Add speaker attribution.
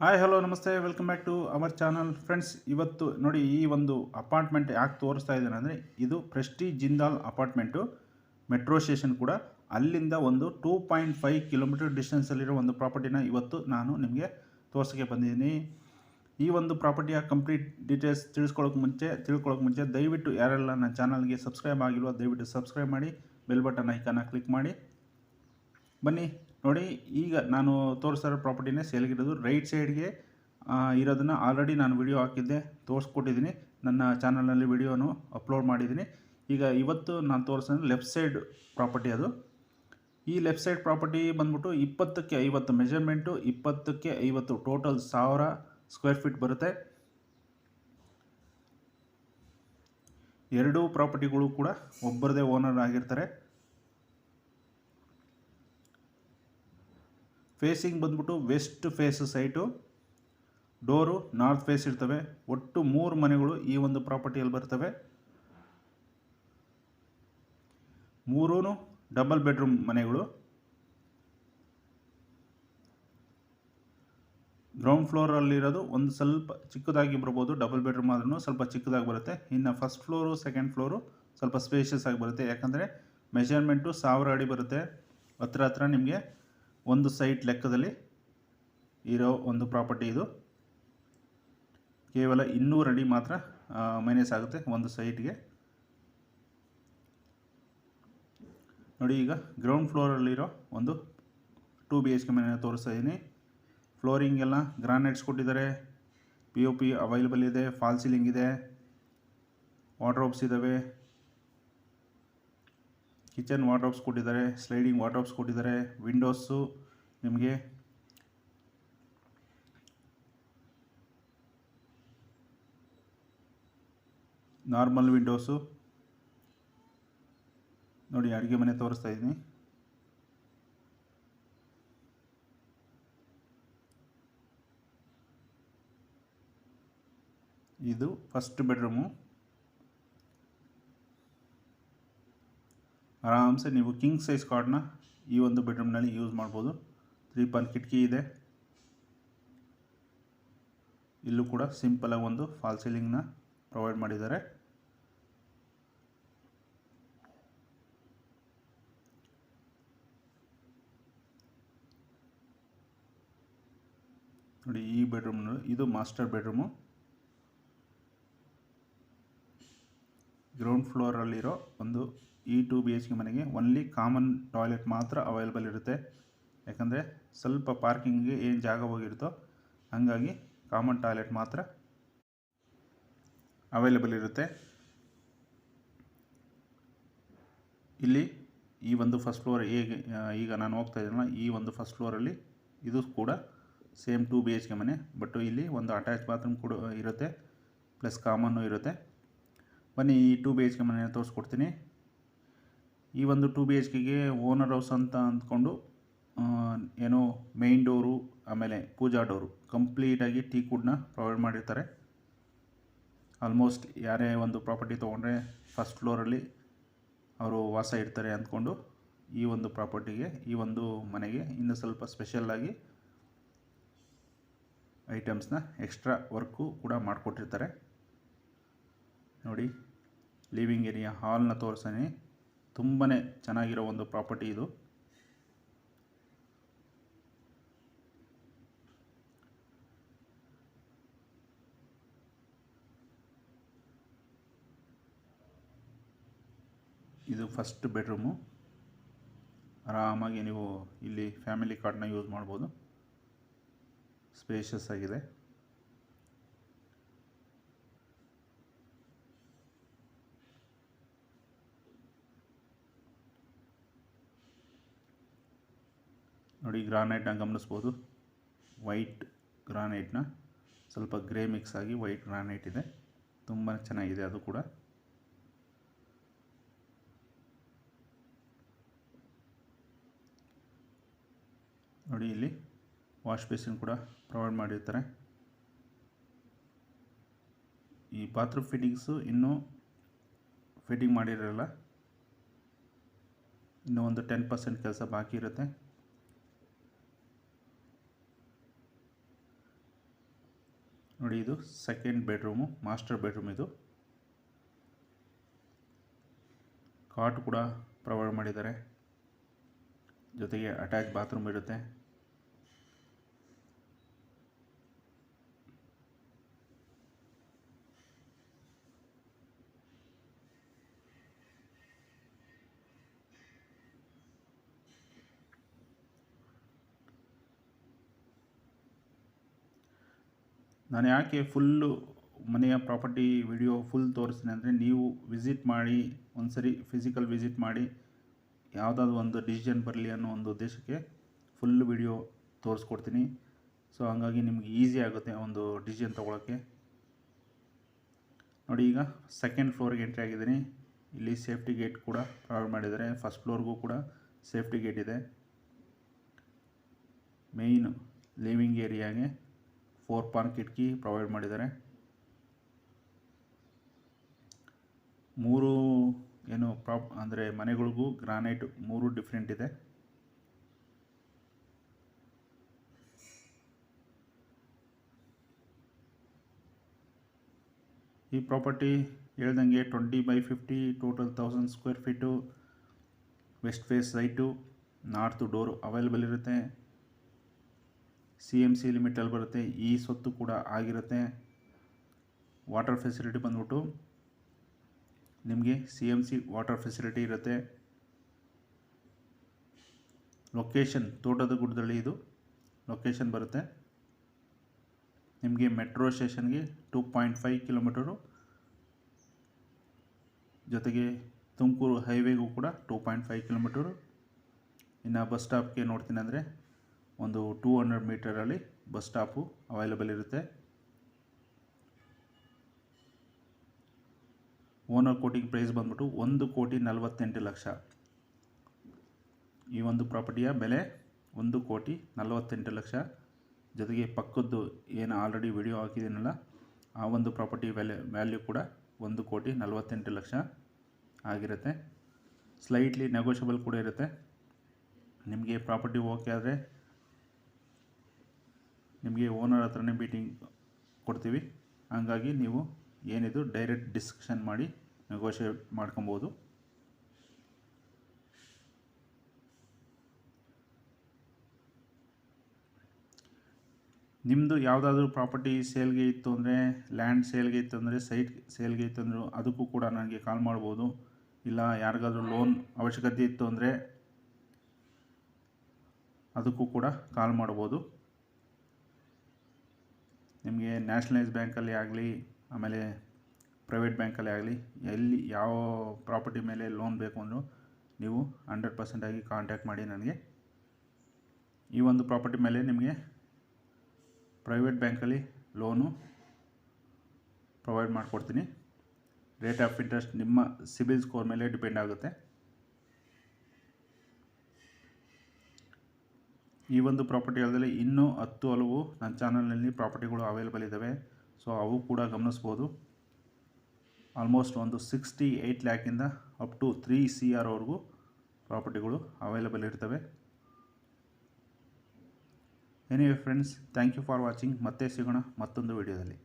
Speaker 1: Hi hello ನಮಸ್ತೆ. Welcome back to our channel friends ಇವತ್ತು ನೋಡಿ ಈ ಒಂದು ಅಪಾರ್ಟ್ಮೆಂಟ್ ಯಾಕೆ ತೋರಿಸ್ತಾ ಇದ್ದೇನೆ ಅಂದರೆ ಇದು Prestige Jindal apartment metro station ಕೂಡ. ಅಲ್ಲಿಂದ ಒಂದು ಟೂ ಪಾಯಿಂಟ್ ಫೈವ್ ಕಿಲೋಮೀಟರ್ ಡಿಸ್ಟೆನ್ಸಲ್ಲಿರೋ ಒಂದು ಪ್ರಾಪರ್ಟಿನ ಇವತ್ತು ನಾನು ನಿಮಗೆ ತೋರ್ಸೋಕ್ಕೆ ಬಂದಿದ್ದೀನಿ. ಈ ಒಂದು ಪ್ರಾಪರ್ಟಿಯ ಕಂಪ್ಲೀಟ್ ಡೀಟೇಲ್ಸ್ ತಿಳಿಸ್ಕೊಳ್ಳೋಕೆ ಮುಂಚೆ ತಿಳ್ಕೊಳ್ಳೋಕೆ ಮುಂಚೆ ದಯವಿಟ್ಟು ಯಾರೆಲ್ಲ ನನ್ನ ಚಾನಲ್ಗೆ ಸಬ್ಸ್ಕ್ರೈಬ್ ಆಗಿಲ್ವೋ, ದಯವಿಟ್ಟು ಸಬ್ಸ್ಕ್ರೈಬ್ ಮಾಡಿ ಬೆಲ್ ಬಟನ್ ಐಕಾನ ಕ್ಲಿಕ್ ಮಾಡಿ. ಬನ್ನಿ. ನೋಡಿ, ಈಗ ನಾನು ತೋರಿಸಿರೋ ಪ್ರಾಪರ್ಟಿನೇ ಸೇಲ್ಗಿಡೋದು. ರೈಟ್ ಸೈಡ್ಗೆ ಇರೋದನ್ನು ಆಲ್ರೆಡಿ ನಾನು ವಿಡಿಯೋ ಹಾಕಿದ್ದೆ, ತೋರಿಸ್ಕೊಟ್ಟಿದ್ದೀನಿ. ನನ್ನ ಚಾನಲ್ನಲ್ಲಿ ವಿಡಿಯೋನು ಅಪ್ಲೋಡ್ ಮಾಡಿದ್ದೀನಿ. ಈಗ ಇವತ್ತು ನಾನು ತೋರಿಸೋದು ಲೆಫ್ಟ್ ಸೈಡ್ ಪ್ರಾಪರ್ಟಿ ಅದು. ಈ ಲೆಫ್ಟ್ ಸೈಡ್ ಪ್ರಾಪರ್ಟಿ ಬಂದ್ಬಿಟ್ಟು ಇಪ್ಪತ್ತಕ್ಕೆ ಐವತ್ತು ಮೆಜರ್ಮೆಂಟು, ಇಪ್ಪತ್ತಕ್ಕೆ ಐವತ್ತು ಟೋಟಲ್ ಸಾವಿರ ಸ್ಕ್ವೇರ್ ಫೀಟ್ ಬರುತ್ತೆ. ಎರಡೂ ಪ್ರಾಪರ್ಟಿಗಳು ಕೂಡ ಒಬ್ಬರದೇ ಓನರ್ ಆಗಿರ್ತಾರೆ. ಫೇಸಿಂಗ್ ಬಂದ್ಬಿಟ್ಟು west face site door north face ಇರ್ತವೆ. ಒಟ್ಟು ಮೂರು ಮನೆಗಳು ಈ ಒಂದು ಪ್ರಾಪರ್ಟಿಯಲ್ಲಿ ಬರ್ತವೆ. ಮೂರೂ ಡಬಲ್ ಬೆಡ್ರೂಮ್ ಮನೆಗಳು. ಗ್ರೌಂಡ್ ಫ್ಲೋರಲ್ಲಿರೋದು ಒಂದು ಸ್ವಲ್ಪ ಚಿಕ್ಕದಾಗಿ ಬರ್ಬೋದು ಡಬಲ್ ಬೆಡ್ರೂಮ್ ಆದ್ರೂ ಸ್ವಲ್ಪ ಚಿಕ್ಕದಾಗಿ ಬರುತ್ತೆ. ಇನ್ನು ಫಸ್ಟ್ ಫ್ಲೋರು ಸೆಕೆಂಡ್ ಫ್ಲೋರು ಸ್ವಲ್ಪ ಸ್ಪೇಷಿಯಸ್ ಆಗಿ ಬರುತ್ತೆ. ಯಾಕಂದರೆ ಮೆಷರ್ಮೆಂಟು ಸಾವಿರ ಅಡಿ ಬರುತ್ತೆ. ಹತ್ರ ಹತ್ರ ನಿಮಗೆ ಒಂದು ಸೈಟ್ ಲೆಕ್ಕದಲ್ಲಿ ಇರೋ ಒಂದು ಪ್ರಾಪರ್ಟಿ ಇದು. ಕೇವಲ ಇನ್ನೂರು ಅಡಿ ಮಾತ್ರ ಮೈನಸ್ ಆಗುತ್ತೆ ಒಂದು ಸೈಟ್ಗೆ. ನೋಡಿ ಈಗ ಗ್ರೌಂಡ್ ಫ್ಲೋರಲ್ಲಿರೋ ಒಂದು ಟೂ ಬಿ ಎಚ್ ಕೆ ಮನೆ ತೋರಿಸ್ತಾ ಇದ್ದೀನಿ ಫ್ಲೋರಿಂಗ್ ಎಲ್ಲ ಗ್ರಾನೈಟ್ಸ್ ಕೊಟ್ಟಿದ್ದಾರೆ. ಪಿ ಒ ಪಿ ಅವೈಲೇಬಲ್ ಇದೆ ಫಾಲ್ ಸೀಲಿಂಗ್ ಇದೆ ವಾಟ್ರೋಬ್ಸ್ ಇದ್ದಾವೆ ಕಿಚನ್ ವಾರ್ಡ್ರೋಬ್ಸ್ ಕೊಟ್ಟಿದ್ದಾರೆ, ಸ್ಲೈಡಿಂಗ್ ವಾರ್ಡ್ರೋಬ್ಸ್ ಕೊಟ್ಟಿದ್ದಾರೆ, ವಿಂಡೋಸು ನಿಮಗೆ. Normal windows. ನೋಡಿ, ಅಡುಗೆ ಮನೆ ತೋರಿಸ್ತಾ ಇದ್ದೀನಿ. ಇದು ಫಸ್ಟ್ ಬೆಡ್ರೂಮು ಆರಾಮ್ಸೆ ನೀವು ಕಿಂಗ್ ಸೈಜ್ ಕಾರ್ಡ್ನ ಈ ಒಂದು ಬೆಡ್ರೂಮ್ನಲ್ಲಿ ಯೂಸ್ ಮಾಡ್ಬೋದು. ತ್ರೀ ಪಾನ್ ಕಿಟಕಿ ಇದೆ. ಇಲ್ಲೂ ಕೂಡ ಸಿಂಪಲಾಗಿ ಒಂದು ಫಾಲ್ ಸೀಲಿಂಗ್ನ ಪ್ರೊವೈಡ್ ಮಾಡಿದ್ದಾರೆ. ನೋಡಿ ಈ ಬೆಡ್ರೂಮ್ ಇದು ಮಾಸ್ಟರ್ ಬೆಡ್ರೂಮು. ಗ್ರೌಂಡ್ ಫ್ಲೋರಲ್ಲಿರೋ ಒಂದು ಈ ಟು ಬಿ ಎಚ್ ಕೆ ಮನೆಗೆ ಒನ್ಲಿ ಕಾಮನ್ ಟಾಯ್ಲೆಟ್ ಮಾತ್ರ ಅವೈಲೇಬಲ್ ಇರುತ್ತೆ. ಯಾಕಂದರೆ ಸ್ವಲ್ಪ ಪಾರ್ಕಿಂಗ್ಗೆ ಏನು ಜಾಗ ಹೋಗಿರುತ್ತೋ ಹಾಗಾಗಿ ಕಾಮನ್ ಟಾಯ್ಲೆಟ್ ಮಾತ್ರ ಅವೈಲೇಬಲ್ ಇರುತ್ತೆ. ಇಲ್ಲಿ ಈ ಒಂದು ಫಸ್ಟ್ ಫ್ಲೋರ್ ಹೇಗೆ ಈಗ ನಾನು ಹೋಗ್ತಾ ಇದ್ದೀನಲ್ಲ, ಈ ಒಂದು ಫಸ್ಟ್ ಫ್ಲೋರಲ್ಲಿ ಇದು ಕೂಡ same two B H K ಮನೆ ಬಟ್ ಇಲ್ಲಿ ಒಂದು ಅಟ್ಯಾಚ್ ಬಾತ್ರೂಮ್ ಕೂಡ ಇರುತ್ತೆ ಪ್ಲಸ್ ಕಾಮನ್ನು ಇರುತ್ತೆ. ಬನ್ನಿ ಈ ಟು ಬಿ ಎಚ್ ಕೆ ಮನೆ ತೋರಿಸ್ಕೊಡ್ತೀನಿ. ಈ ಒಂದು ಟು ಬಿ ಎಚ್ ಕೆಗೆ ಓನರ್ ಹೌಸ್ ಅಂತ ಅಂದ್ಕೊಂಡು ಏನೋ ಮೇಯ್ನ್ ಡೋರು ಆಮೇಲೆ ಪೂಜಾ ಡೋರು ಕಂಪ್ಲೀಟಾಗಿ ಟೀ ಕುಡ್ನ ಪ್ರೊವೈಡ್ ಮಾಡಿರ್ತಾರೆ. ಆಲ್ಮೋಸ್ಟ್ ಯಾರೇ ಒಂದು ಪ್ರಾಪರ್ಟಿ ತೊಗೊಂಡ್ರೆ ಫಸ್ಟ್ ಫ್ಲೋರಲ್ಲಿ ಅವರು ವಾಸ ಇರ್ತಾರೆ ಅಂದ್ಕೊಂಡು ಈ ಒಂದು ಪ್ರಾಪರ್ಟಿಗೆ ಈ ಒಂದು ಮನೆಗೆ ಇನ್ನು ಸ್ವಲ್ಪ ಸ್ಪೆಷಲ್ಲಾಗಿ ಐಟಮ್ಸ್ನ ಎಕ್ಸ್ಟ್ರಾ ವರ್ಕು ಕೂಡ ಮಾಡಿಕೊಟ್ಟಿರ್ತಾರೆ. ನೋಡಿ ಲಿವಿಂಗ್ ಏರಿಯಾ ಹಾಲ್ನ ತೋರಿಸ್ತೀನಿ ತುಂಬಾ ಚೆನ್ನಾಗಿರೋ ಒಂದು ಪ್ರಾಪರ್ಟಿ ಇದು. ಇದು ಫಸ್ಟ್ ಬೆಡ್ರೂಮು ಆರಾಮಾಗಿ ನೀವು ಇಲ್ಲಿ ಫ್ಯಾಮಿಲಿ ಕಾರ್ಡ್ನ ಯೂಸ್ ಮಾಡ್ಬೋದು. ಸ್ಪೇಷಸ್ ಆಗಿದೆ. ನೋಡಿ ಗ್ರಾನೈಟ್ನ ಗಮನಿಸ್ಬೋದು. ವೈಟ್ ಗ್ರಾನೈಟ್ನ ಸ್ವಲ್ಪ ಗ್ರೇ ಮಿಕ್ಸ್ ಆಗಿ ವೈಟ್ ಗ್ರಾನೈಟ್ ಇದೆ. ತುಂಬ ಚೆನ್ನಾಗಿದೆ ಅದು ಕೂಡ. ನೋಡಿ, ಇಲ್ಲಿ ವಾಶ್ ಬೇಸಿನ್ ಕೂಡ ಪ್ರೊವೈಡ್ ಮಾಡಿರ್ತಾರೆ. ಈ ಬಾತ್ರೂಮ್ ಫಿಟ್ಟಿಂಗ್ಸು ಇನ್ನೂ ಫಿಟ್ಟಿಂಗ್ ಮಾಡಿರಲ್ಲ. ಇನ್ನೂ ಒಂದು ಟೆನ್ ಪರ್ಸೆಂಟ್ ಕೆಲಸ ಬಾಕಿ ಇರುತ್ತೆ. ನೋಡಿ ಇದು ಸೆಕೆಂಡ್ ಬೆಡ್ರೂಮು ಮಾಸ್ಟರ್ ಬೆಡ್ರೂಮ್ ಇದು. ಕಾಟ್ ಕೂಡ ಪ್ರೊವೈಡ್ ಮಾಡಿದ್ದಾರೆ. ಜೊತೆಗೆ ಅಟ್ಯಾಚ್ ಬಾತ್ರೂಮ್ ಇರುತ್ತೆ. ನಾನು ಯಾಕೆ ಫುಲ್ಲು ಮನೆಯ ಪ್ರಾಪರ್ಟಿ ವಿಡಿಯೋ ಫುಲ್ ತೋರಿಸ್ತೀನಿ ಅಂದರೆ ನೀವು ವಿಸಿಟ್ ಮಾಡಿ ಒಂದು ಸರಿ ಫಿಸಿಕಲ್ ವಿಸಿಟ್ ಮಾಡಿ, ಯಾವುದಾದ್ರು ಒಂದು ಡಿಸಿಷನ್ ಬರಲಿ ಅನ್ನೋ ಒಂದು ಉದ್ದೇಶಕ್ಕೆ ಫುಲ್ ವಿಡಿಯೋ ತೋರಿಸ್ಕೊಡ್ತೀನಿ. ಸೊ ಹಂಗಾಗಿ ನಿಮಗೆ ಈಸಿ ಆಗುತ್ತೆ ಒಂದು ಡಿಸಿಷನ್ ತೊಗೊಳಕ್ಕೆ. ನೋಡಿ ಈಗ ಸೆಕೆಂಡ್ ಫ್ಲೋರ್ಗೆ ಎಂಟ್ರಿ ಆಗಿದ್ದೀನಿ. ಇಲ್ಲಿ ಸೇಫ್ಟಿ ಗೇಟ್ ಕೂಡ ಪ್ರೊವೈಡ್ ಮಾಡಿದ್ದಾರೆ. ಫಸ್ಟ್ ಫ್ಲೋರ್ಗೂ ಕೂಡ ಸೇಫ್ಟಿ ಗೇಟ್ ಇದೆ. ಮೇಯ್ನು ಲಿವಿಂಗ್ ಏರಿಯಾಗೆ ಫೋರ್ ಪಾನ್ ಕಿಟಕಿ ಪ್ರೊವೈಡ್ ಮಾಡಿದ್ದಾರೆ. ಮೂರು ಏನು ಪ್ರಾಪ್ ಅಂದರೆ ಮನೆಗಳಿಗೂ ಗ್ರಾನೈಟ್ ಮೂರು ಡಿಫ್ರೆಂಟ್ ಇದೆ. ಈ ಪ್ರಾಪರ್ಟಿ ಹೇಳ್ದಂಗೆ twenty by fifty total thousand square feet, west face site, north door available ಇರುತ್ತೆ. ಸಿ ಎಂ ಸಿ ಲಿಮಿಟಲ್ಲಿ ಬರುತ್ತೆ, ಈ ಸ್ವತ್ತು ಕೂಡ ಆಗಿರುತ್ತೆ. ವಾಟರ್ ಫೆಸಿಲಿಟಿ ಬಂದ್ಬಿಟ್ಟು ನಿಮಗೆ C M C water facility ಇರುತ್ತೆ. ಲೊಕೇಶನ್ ತೋಟದ ಗುಡ್ಡದಲ್ಲಿ ಇದು ಲೊಕೇಶನ್ ಬರುತ್ತೆ. ನಿಮಗೆ ಮೆಟ್ರೋ ಸ್ಟೇಷನ್ಗೆ ಟೂ ಪಾಯಿಂಟ್ ಫೈವ್ ಕಿಲೋಮೀಟರು ಜೊತೆಗೆ ತುಮಕೂರು ಹೈವೇಗೂ ಕೂಡ ಟೂ ಪಾಯಿಂಟ್ ಫೈವ್ ಕಿಲೋಮೀಟರು ಇನ್ನು ಬಸ್ ಸ್ಟಾಪ್ಗೆ ನೋಡ್ತೀನಿ ಅಂದರೆ ಒಂದು ಟೂ ಹಂಡ್ರೆಡ್ ಮೀಟರಲ್ಲಿ ಬಸ್ ಸ್ಟಾಪು ಅವೈಲೇಬಲ್ ಇರುತ್ತೆ. ಓನರ್ ಕೋಟಿಗೆ ಪ್ರೈಸ್ ಬಂದ್ಬಿಟ್ಟು ಒಂದು ಕೋಟಿ ನಲವತ್ತೆಂಟು ಲಕ್ಷ. ಈ ಒಂದು ಪ್ರಾಪರ್ಟಿಯ ಬೆಲೆ ಒಂದು ಕೋಟಿ ನಲವತ್ತೆಂಟು ಲಕ್ಷ. ಜೊತೆಗೆ ಪಕ್ಕದ್ದು ಏನು ಆಲ್ರೆಡಿ ವಿಡಿಯೋ ಹಾಕಿದ್ದೀನಲ್ಲ, ಆ ಒಂದು ಪ್ರಾಪರ್ಟಿ ವ್ಯಾಲ್ಯೂ ವ್ಯಾಲ್ಯೂ ಕೂಡ ಒಂದು ಕೋಟಿ ನಲವತ್ತೆಂಟು ಲಕ್ಷ ಆಗಿರುತ್ತೆ. ಸ್ಲೈಟ್ಲಿ ನೆಗೋಷಿಯಬಲ್ ಕೂಡ ಇರುತ್ತೆ. ನಿಮಗೆ ಪ್ರಾಪರ್ಟಿ ಓಕೆ ಆದರೆ ನಿಮಗೆ ಓನರ್ ಹತ್ರನೇ ಮೀಟಿಂಗ್ ಕೊಡ್ತೀವಿ. ಹಂಗಾಗಿ ನೀವು ಏನಿದು ಡೈರೆಕ್ಟ್ ಡಿಸ್ಕಷನ್ ಮಾಡಿ ನೆಗೋಷಿಯೇಟ್ ಮಾಡ್ಕೊಬೋದು. ನಿಮ್ಮದು ಯಾವುದಾದ್ರೂ ಪ್ರಾಪರ್ಟಿ ಸೇಲ್ಗೆ ಇತ್ತು ಅಂದರೆ ಲ್ಯಾಂಡ್ ಸೇಲ್ಗೆ ಇತ್ತು ಅಂದರೆ ಸೈಟ್ ಸೇಲ್ಗೆ ಇತ್ತು ಅಂದರೂ ಅದಕ್ಕೂ ಕೂಡ ನನಗೆ ಕಾಲ್ ಮಾಡ್ಬೋದು. ಇಲ್ಲ, ಯಾರಿಗಾದ್ರೂ ಲೋನ್ ಅವಶ್ಯಕತೆ ಇತ್ತು ಅಂದರೆ ಅದಕ್ಕೂ ಕೂಡ ಕಾಲ್ ಮಾಡ್ಬೋದು. ನಿಮಗೆ ನ್ಯಾಷನಲೈಸ್ ಬ್ಯಾಂಕಲ್ಲಿ ಆಗಲಿ, ಆಮೇಲೆ ಪ್ರೈವೇಟ್ ಬ್ಯಾಂಕಲ್ಲಿ ಆಗಲಿ, ಎಲ್ಲಿ ಯಾವ ಪ್ರಾಪರ್ಟಿ ಮೇಲೆ ಲೋನ್ ಬೇಕು ಅಂದರೂ ನೀವು ಹಂಡ್ರೆಡ್ ಪರ್ಸೆಂಟಾಗಿ ಕಾಂಟ್ಯಾಕ್ಟ್ ಮಾಡಿ ನನಗೆ. ಈ ಒಂದು ಪ್ರಾಪರ್ಟಿ ಮೇಲೆ ನಿಮಗೆ ಪ್ರೈವೇಟ್ ಬ್ಯಾಂಕಲ್ಲಿ ಲೋನು ಪ್ರೊವೈಡ್ ಮಾಡಿಕೊಡ್ತೀನಿ. ರೇಟ್ ಆಫ್ ಇಂಟ್ರೆಸ್ಟ್ ನಿಮ್ಮ ಸಿಬಿಲ್ ಸ್ಕೋರ್ ಮೇಲೆ ಡಿಪೆಂಡ್ ಆಗುತ್ತೆ. ಈ ಒಂದು ಪ್ರಾಪರ್ಟಿ ಅಲ್ಲದೆ ಇನ್ನೂ ಹತ್ತು ಹಲವು ನನ್ನ ಚಾನಲ್ನಲ್ಲಿ ಪ್ರಾಪರ್ಟಿಗಳು ಅವೈಲೇಬಲ್ ಇದ್ದಾವೆ ಸೊ ಅವು ಕೂಡ ಗಮನಿಸ್ಬೋದು. ಆಲ್ಮೋಸ್ಟ್ ಒಂದು ಸಿಕ್ಸ್ಟಿ ಏಯ್ಟ್ ಲ್ಯಾಕಿಂದ ಅಪ್ ಟು ತ್ರೀ ಸಿ ಆರ್ವರೆಗೂ ಪ್ರಾಪರ್ಟಿಗಳು ಅವೈಲೇಬಲ್ ಇರ್ತವೆ. Anyway friends thank you for watching ಮತ್ತೆ ಸಿಗೋಣ ಮತ್ತೊಂದು ವಿಡಿಯೋದಲ್ಲಿ